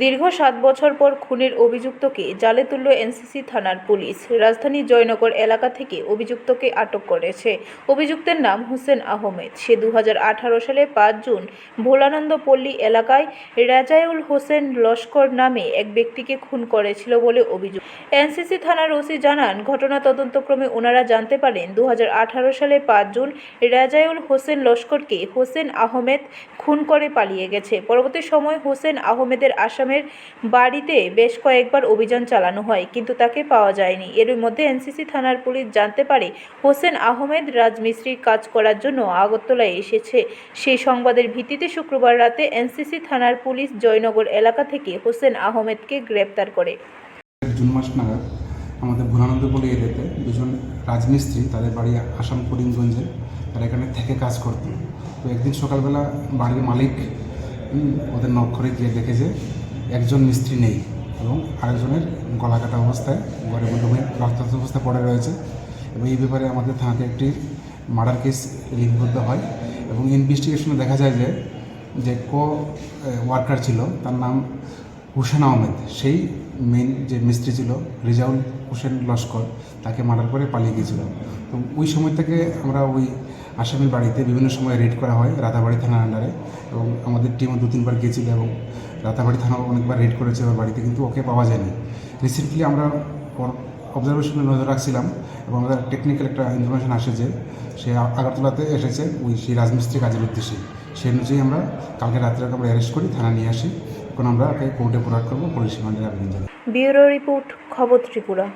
দীর্ঘ সাত বছর পর খুনের অভিযুক্তকে জালে তুলল এনসিসি থানার পুলিশ। রাজধানীর জয়নগর এলাকা থেকে অভিযুক্তকে আটক করেছে। অভিযুক্তের নাম হোসেন আহমেদ। সে দু হাজার আঠারো সালে পাঁচ জুন ভোলানন্দ পল্লী এলাকায় রাজায়ুল হোসেন লস্কর নামে এক ব্যক্তিকে খুন করেছিল বলে অভিযোগ এনসিসি থানার ওসি জানান, ঘটনা তদন্তক্রমে ওনারা জানতে পারেন দু হাজার আঠারো সালে পাঁচ জুন রাজায়ুল হোসেন লস্করকে হোসেন আহমেদ খুন করে পালিয়ে গেছে। পরবর্তী সময় হোসেন আহমেদের আসামের বাড়িতে বেশ কয়েকবার অভিযান চালানো হয়, কিন্তু তাকে পাওয়া যায়নি। এর মধ্যে এনসিসি থানার পুলিশ জানতে পারে, হোসেন আহমেদ রাজমিস্ত্রির কাজ করার জন্য আগরতলায় এসেছে। সেই সংবাদের ভিত্তিতে শুক্রবার রাতে এনসিসি থানার পুলিশ জয়নগর এলাকা থেকে হোসেন আহমেদকে গ্রেপ্তার করে। জুন মাস নাগাদ আমাদের ভুলানন্দপল্লী এরিয়াতে দুজন রাজমিস্ত্রি তাদের বাড়ি আসাম করিমগঞ্জে তারা এখানে থেকে কাজ করতো তো একদিন সকালবেলা বাড়ির মালিক ওদের নক্ষরে গিয়ে দেখে যে একজন মিস্ত্রি নেই এবং আরেকজনের গলা কাটা অবস্থায় ঘরের মধ্যে রক্তাক্ত অবস্থায় পড়ে রয়েছে এবং এই ব্যাপারে আমাদের থানাতে একটি মার্ডার কেস লিপিবদ্ধ হয় এবং ইনভেস্টিগেশনে দেখা যায় যে যে কো ওয়ার্কার ছিল, তার নাম হুসেন আহমেদ। সেই মেন যে মিস্ত্রি ছিল, রিজাউল হোসেন লস্কর, তাকে মার্ডার করে পালিয়ে গিয়েছিল। তো ওই সময় থেকে আমরা ওই আসামির বাড়িতে বিভিন্ন সময় রেড করা হয় রাতাবাড়ি থানার আন্ডারে এবং আমাদের টিমও দু তিনবার গিয়েছিল এবং রাতাবাড়ি থানাও অনেকবার রেড করেছে ওর বাড়িতে, কিন্তু ওকে পাওয়া যায়নি। রিসেন্টলি আমরা অবজারভেশনে নজর রাখছিলাম এবং আমাদের টেকনিক্যাল একটা ইনফরমেশন আসে যে সে আগরতলাতে এসেছে ওই সেই রাজমিস্ত্রি কাজের উদ্দেশ্যে। সেই অনুযায়ী আমরা কালকে রাত্রে আমরা অ্যারেস্ট করি, থানা নিয়ে আসি। এখন আমরা কোর্টে প্রোভাইড করব, পুলিশ রিমান্ডের আবেদন জানাই ব্যুরো রিপোর্ট, খবর ত্রিপুরা।